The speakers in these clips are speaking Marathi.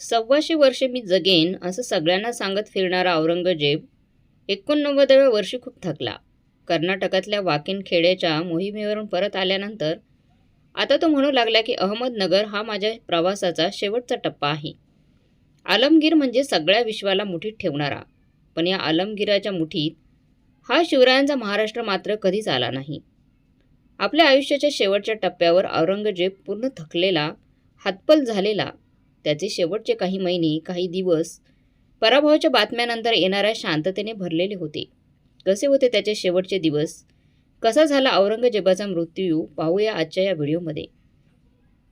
सव्वाशे वर्षे मी जगेन असं सगळ्यांना सांगत फिरणारा औरंगजेब एकोणनव्वदाव्या वर्षी खूप थकला. कर्नाटकातल्या वाकिन खेड्याच्या मोहिमेवरून परत आल्यानंतर आता तो म्हणू लागला की अहमदनगर हा माझ्या प्रवासाचा शेवटचा टप्पा आहे. आलमगीर म्हणजे सगळ्या विश्वाला मुठीत ठेवणारा. पण या आलमगिराच्या मुठीत हा शिवरायांचा महाराष्ट्र मात्र कधीच आला नाही. आपल्या आयुष्याच्या शेवटच्या टप्प्यावर औरंगजेब पूर्ण थकलेला हातपल झालेला त्याचे शेवटचे काही महिने काही दिवस पराभवाच्या बातम्यानंतर येणाऱ्या शांततेने भरलेले होते. कसे होते त्याचे शेवटचे दिवस? कसा झाला औरंगजेबाचा मृत्यू? पाहूया आजच्या या व्हिडिओमध्ये.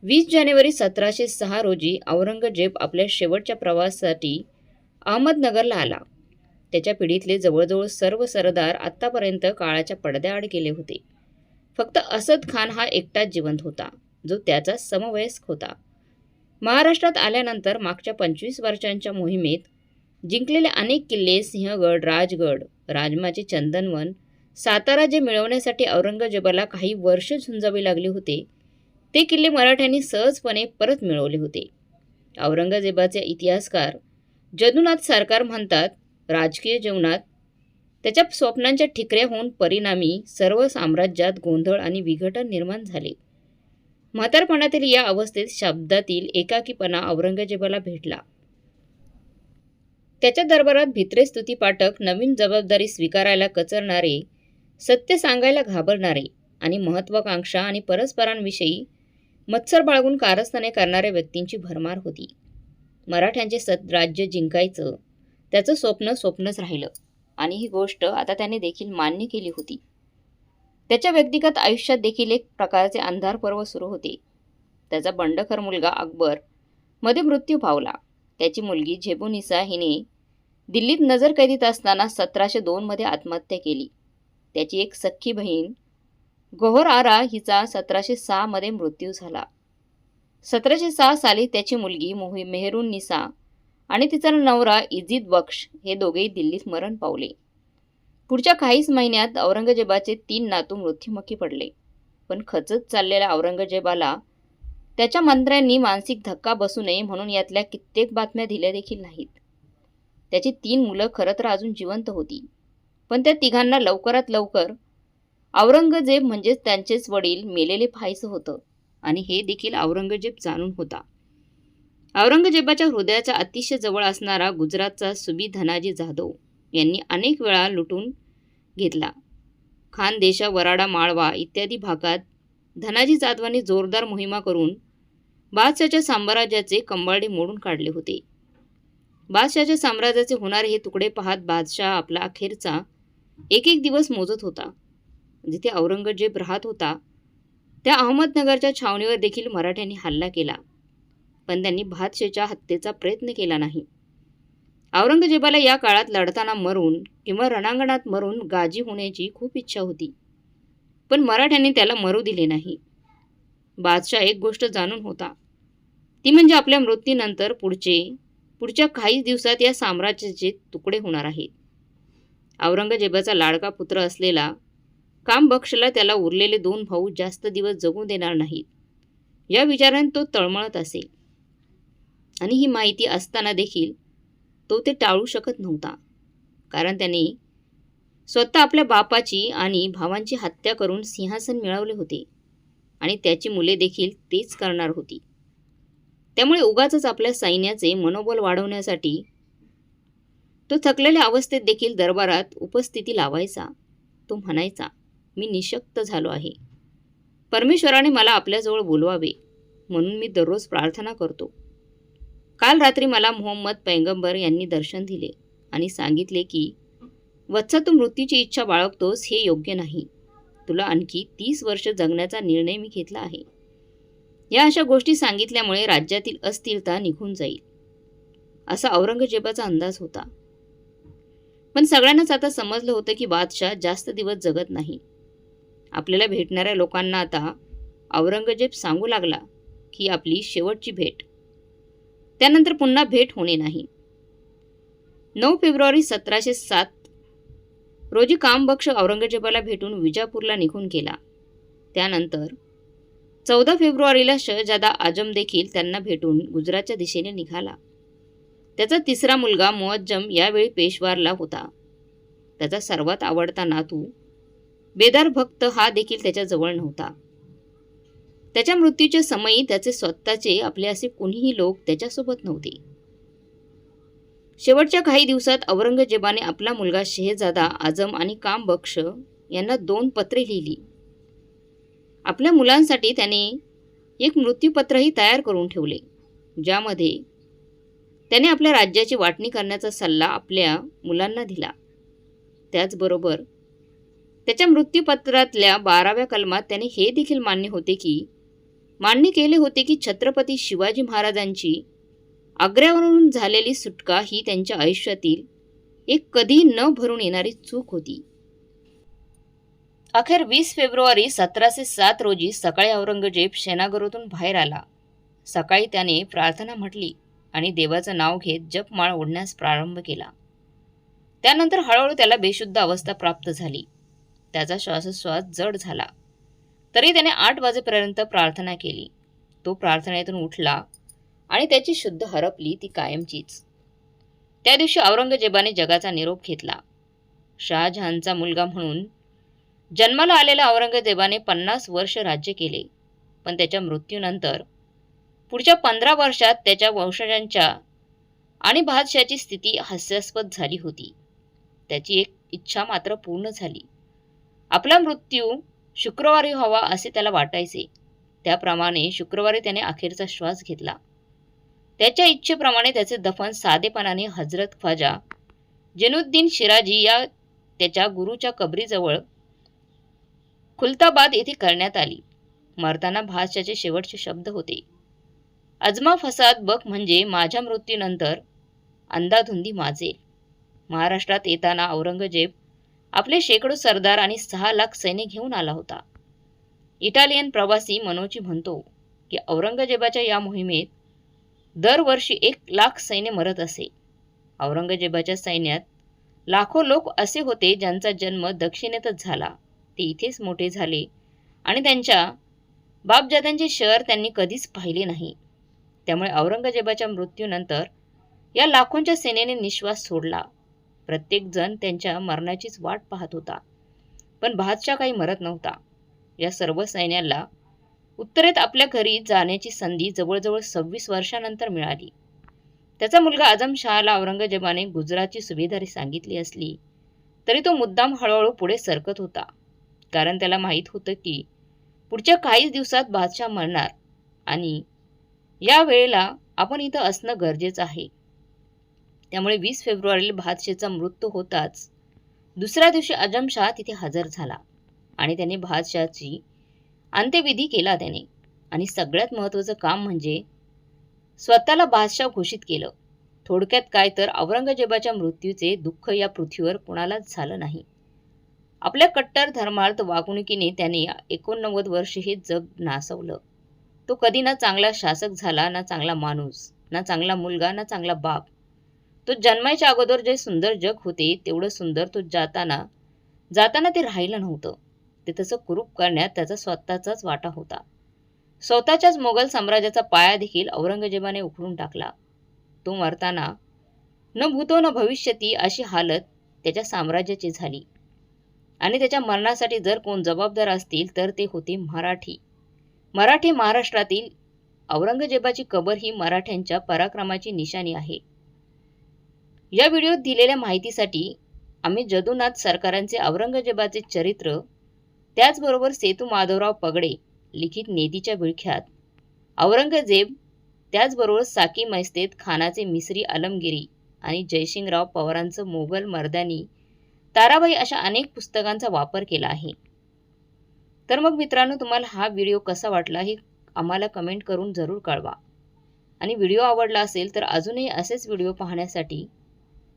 वीस जानेवारी सतराशे सहा रोजी औरंगजेब आपल्या शेवटच्या प्रवासासाठी अहमदनगरला आला. त्याच्या पिढीतले जवळजवळ सर्व सरदार आत्तापर्यंत काळाच्या पडद्याआड गेले होते. फक्त असद खान हा एकटाच जिवंत होता जो त्याचा समवयस्क होता. महाराष्ट्रात आल्यानंतर मागच्या पंचवीस वर्षांच्या मोहिमेत जिंकलेले अनेक किल्ले सिंहगड राजगड राजमाचे चंदनवन सातारा जे मिळवण्यासाठी औरंगजेबाला काही वर्ष झुंजावे लागले होते ते किल्ले मराठ्यांनी सहजपणे परत मिळवले होते. औरंगजेबाचे इतिहासकार जदुनाथ सरकार म्हणतात राजकीय जीवनात त्याच्या स्वप्नांच्या ठिकऱ्या होऊन परिणामी सर्व साम्राज्यात गोंधळ आणि विघटन निर्माण झाले. म्हातारपणातील या अवस्थेत शब्दातील एकाकीपणा औरंगजेबाला भेटला. त्याच्या दरबारात भित्रे स्तुती पाठक नवीन जबाबदारी स्वीकारायला कचरणारे सत्य सांगायला घाबरणारे आणि महत्वाकांक्षा आणि परस्परांविषयी मत्सर बाळगून कारस्थाने करणाऱ्या व्यक्तींची भरमार होती. मराठ्यांचे सत राज्य जिंकायचं त्याचं स्वप्न स्वप्नच राहिलं आणि ही गोष्ट आता त्याने देखील मान्य केली होती. त्याच्या व्यक्तिगत आयुष्यात देखील एक प्रकारचे अंधार पर्व सुरू होते. त्याचा बंडखर मुलगा अकबरमध्ये मृत्यू पावला त्याची मुलगी झेबुनिसा हिने दिल्लीत नजर कैदीत असताना सतराशे दोनमध्ये आत्महत्या केली. त्याची एक सख्खी बहीण गोहर आरा हिचा सतराशे सहामध्ये मृत्यू झाला. सतराशे सहा साली त्याची मुलगी मोहि मेहरून निसा आणि तिचा नवरा इजित बक्ष हे दोघेही दिल्लीत मरण पावले. पुढच्या काहीच महिन्यात औरंगजेबाचे तीन नातू मृत्युमुखी पडले. पण खचत चाललेल्या औरंगजेबाला त्याच्या मंत्र्यांनी मानसिक धक्का बसू नये म्हणून यातल्या कित्येक बातम्या दिल्या देखील नाहीत. त्याची तीन मुलं खरं तर अजून जिवंत होती. पण त्या तिघांना लवकरात लवकर औरंगजेब म्हणजेच त्यांचेच वडील मेलेले पाहायचं होतं आणि हे देखील औरंगजेब जाणून होता. औरंगजेबाच्या हृदयाच्या अतिशय जवळ असणारा गुजरातचा सुबी धनाजी जाधव यांनी अनेक वेळा लुटून घेतला. खानदेशा वराडा माळवा इत्यादी भागात धनाजी जाधवांनी जोरदार मोहिमा करून बादशाच्या साम्राज्याचे कंबाळे मोडून काढले होते. बादशाच्या साम्राज्याचे होणारे हे तुकडे पाहत बादशाह आपला अखेरचा एक एक दिवस मोजत होता. जिथे औरंगजेब राहत होता त्या अहमदनगरच्या छावणीवर देखील मराठ्यांनी हल्ला केला. पण त्यांनी बादशाच्या हत्येचा प्रयत्न केला नाही. औरंगजेबाला या काळात लढताना मरून किंवा रणांगणात मरून गाजी होण्याची खूप इच्छा होती. पण मराठ्यांनी त्याला मरू दिले नाही. बादशाह एक गोष्ट जाणून होता. ती म्हणजे आपल्या मृत्यूनंतर पुढचे पुढच्या काही दिवसात या साम्राज्याचे तुकडे होणार आहेत. औरंगजेबाचा लाडका पुत्र असलेला कामबक्षला त्याला उरलेले दोन भाऊ जास्त दिवस जगू देणार नाहीत. या विचाराने तो तळमळत असेल आणि ही माहिती असताना देखील तो ते टाळू शकत नव्हता. कारण त्याने स्वतः आपल्या बापाची आणि भावांची हत्या करून सिंहासन मिळवले होते. आणि त्याची मुले देखील तेच करणार होती. त्यामुळे उगाच आपल्या सैन्याचे मनोबल वाढवण्यासाठी तो थकलेल्या अवस्थेत देखील दरबारात उपस्थिती लावायचा. तो म्हणायचा मी निशक्त झालो आहे. परमेश्वराने मला आपल्याजवळ बोलवावे. म्हणून मी दररोज प्रार्थना करतो. काल रात्री मला मोहम्मद पैगंबर यांनी दर्शन दिले आणि सांगितले की वत्सा तू मृत्यूची इच्छा बाळगतोस हे योग्य नाही. तुला आणखी तीस वर्ष जगण्याचा निर्णय मी घेतला आहे. या अशा गोष्टी सांगितल्यामुळे राज्यातील अस्थिरता निघून जाईल असा औरंगजेबाचा अंदाज होता. पण सगळ्यांनाच आता समजलं होतं की बादशाह जास्त दिवस जगत नाही. आपल्याला भेटणाऱ्या लोकांना आता औरंगजेब सांगू लागला की आपली शेवटची भेट. त्यानंतर पुन्हा भेट होणे नाही. नऊ फेब्रुवारी सतराशे सात रोजी कामबक्ष औरंगजेबाला भेटून विजापूरला निघून गेला. त्यानंतर चौदा फेब्रुवारीला शहजादा आजम देखील त्यांना भेटून गुजरातच्या दिशेने निघाला. त्याचा तिसरा मुलगा मुअज्जम यावेळी पेशवारला होता. त्याचा सर्वात आवडता नातू बेदार भक्त हा देखील त्याच्याजवळ नव्हता. त्याच्या मृत्यूच्या समयी त्याचे स्वतःचे आपले असे कोणीही लोक त्याच्यासोबत नव्हते. शेवटच्या काही दिवसात औरंगजेबाने आपला मुलगा शेहजादा आजम आणि काम बक्ष यांना दोन पत्रे लिहिली. आपल्या मुलांसाठी त्याने एक मृत्यूपत्रही तयार करून ठेवले ज्यामध्ये त्याने आपल्या राज्याची वाटणी करण्याचा सल्ला आपल्या मुलांना दिला. त्याचबरोबर त्याच्या मृत्यूपत्रातल्या बाराव्या कलमात त्याने हे देखील मान्य होते की मान्य केले होते की छत्रपती शिवाजी महाराजांची आग्र्यावरून झालेली सुटका ही त्यांच्या आयुष्यातील एक कधी न भरून येणारी चूक होती. अखेर वीस फेब्रुवारी सतराशे सात रोजी सकाळी औरंगजेब शेनागरोतून बाहेर आला. सकाळी त्याने प्रार्थना म्हटली आणि देवाचं नाव घेत जपमाळ ओढण्यास प्रारंभ केला. त्यानंतर हळूहळू त्याला बेशुद्ध अवस्था प्राप्त झाली. त्याचा श्वासोश्वास जड झाला. तरी त्याने आठ वाजेपर्यंत प्रार्थना केली. तो प्रार्थनेतून उठला आणि त्याची शुद्ध हरपली ती कायमचीच. त्या दिवशी औरंगजेबाने जगाचा निरोप घेतला. शहाजहानचा मुलगा म्हणून जन्माला आलेल्या औरंगजेबाने पन्नास वर्ष राज्य केले. पण त्याच्या मृत्यूनंतर पुढच्या पंधरा वर्षात त्याच्या वंशजांच्या आणि बादशाची स्थिती हास्यास्पद झाली होती. त्याची एक इच्छा मात्र पूर्ण झाली. आपला मृत्यू शुक्रवारी व्हावा असे त्याला वाटायचे. त्याप्रमाणे शुक्रवारी त्याने अखेरचा श्वास घेतला. त्याच्या इच्छेप्रमाणे त्याचे दफन साधेपणाने हजरत ख्वाजा जेनुद्दीन शिराजी या त्याच्या गुरुच्या कबरीजवळ खुलताबाद येथे करण्यात आली. मरताना भाषाचे शेवटचे शब्द होते. अजमा फसाद बक म्हणजे माझ्या मृत्यूनंतर अंदाधुंदी माजेल. महाराष्ट्रात येताना औरंगजेब आपले शेकडो सरदार आणि सहा लाख सैन्य घेऊन आला होता. इटालियन प्रवासी मनोजी म्हणतो की औरंगजेबाच्या या मोहिमेत दरवर्षी एक लाख सैन्य मरत असे. औरंगजेबाच्या सैन्यात लाखो लोक असे होते ज्यांचा जन्म दक्षिणेतच झाला. ते इथेच मोठे झाले आणि त्यांच्या बापजाद्यांचे शहर त्यांनी कधीच पाहिले नाही. त्यामुळे औरंगजेबाच्या मृत्यूनंतर या लाखोंच्या सेनेने निश्वास सोडला. प्रत्येकजण त्यांच्या मरणाचीच वाट पाहत होता. पण बादशाह काही मरत नव्हता. या सर्व सैन्याला उत्तरेत आपल्या घरी जाण्याची संधी जवळजवळ सव्वीस वर्षानंतर मिळाली. त्याचा मुलगा आझम शहाला औरंगजेबाने गुजरातची सुभेदारी सांगितली असली तरी तो मुद्दाम हळूहळू पुढे सरकत होता. कारण त्याला माहीत होतं की पुढच्या काहीच दिवसात बादशाह मरणार आणि या वेळेला आपण इथं असणं गरजेचं आहे. त्यामुळे वीस फेब्रुवारीला बादशाहचा मृत्यू होताच. दुसऱ्या दिवशी आजमशाह तिथे हजर झाला आणि त्याने भादशाची अंत्यविधी केला त्याने. आणि सगळ्यात महत्त्वाचं काम म्हणजे स्वतःला बादशाह घोषित केलं. थोडक्यात काय तर औरंगजेबाच्या मृत्यूचे दुःख या पृथ्वीवर कुणालाच झालं नाही. आपल्या कट्टर धर्मार्थ वागणुकीने त्याने एकोणनव्वद वर्ष हे जग नासवलं. तो कधी ना चांगला शासक झाला ना चांगला माणूस ना चांगला मुलगा ना चांगला बाप. तो जन्मायच्या अगोदर जे सुंदर जग होते तेवढं सुंदर तो जाताना जाताना ते राहिलं नव्हतं. ते तसं कुरूप करण्यात त्याचा स्वतःचाच वाटा होता. स्वतःच्याच मोगल साम्राज्याचा पाया देखील औरंगजेबाने उखडून टाकला. तो मरताना न भूतो न भविष्यती अशी हालत त्याच्या साम्राज्याची झाली. आणि त्याच्या मरणासाठी जर कोण जबाबदार असतील तर ते होते मराठी. मराठी महाराष्ट्रातील औरंगजेबाची कबर ही मराठ्यांच्या पराक्रमाची निशाणी आहे. या व्हिडिओत दिलेल्या माहितीसाठी आम्ही जदुनाथ सरकारांचे औरंगजेबाचे चरित्र त्याचबरोबर सेतू माधवराव पगडे लिखित नेदीच्या विळख्यात औरंगजेब त्याचबरोबर साकी मैस्तेत खानाचे मिसरी आलमगिरी आणि जयसिंगराव पवारांचं मोगल मर्दानी ताराबाई अशा अनेक पुस्तकांचा वापर केला आहे. तर मग मित्रांनो तुम्हाला हा व्हिडिओ कसा वाटला हे आम्हाला कमेंट करून जरूर कळवा. आणि व्हिडिओ आवडला असेल तर अजूनही असेच व्हिडिओ पाहण्यासाठी